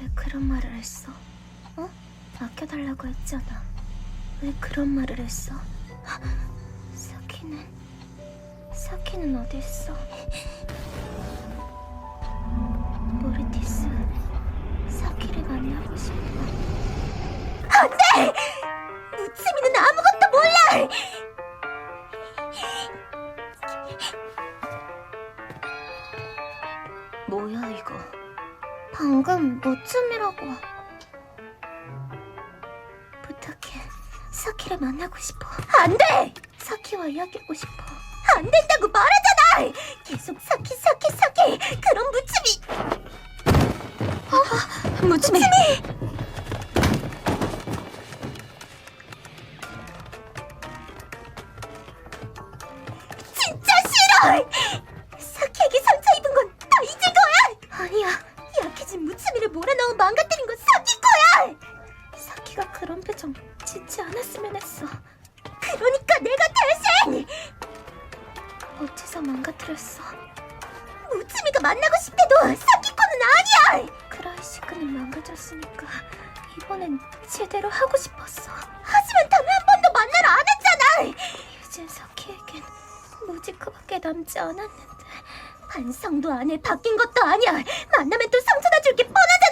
왜 그런 말을 했어? 어? 아껴달라고 했잖아. 왜 그런 말을 했어? 사키는 사키는 어디 있어? 모르티스 사키를 만나고 싶어. 안돼! 무츠미는 아무것도 몰라. 뭐야 이거? 방금 무츠미라고. 부탁해. 사키를 만나고 싶어. 안 돼! 사키와 이야기하고 싶어. 안 된다고 말하잖아! 계속 사키, 사키, 사키! 그런 무침이! 어, 무침이! 진짜 싫어! 몰아넣은 망가뜨린 건 사키 거야! 사키가 그런 표정 짓지 않았으면 했어. 그러니까 내가 대신! 어째서 망가뜨렸어? 무츠미가 만나고 싶대도 사키코는 아니야! 크라이시크는 망가졌으니까 이번엔 제대로 하고 싶었어. 하지만 단한 번도 만나러 안 했잖아! 이젠 사키에겐 무지크밖에 남지 않았는데 반성도 안 해 바뀐 것도 아니야 만나면 또 상처나 줄 게 뻔하잖아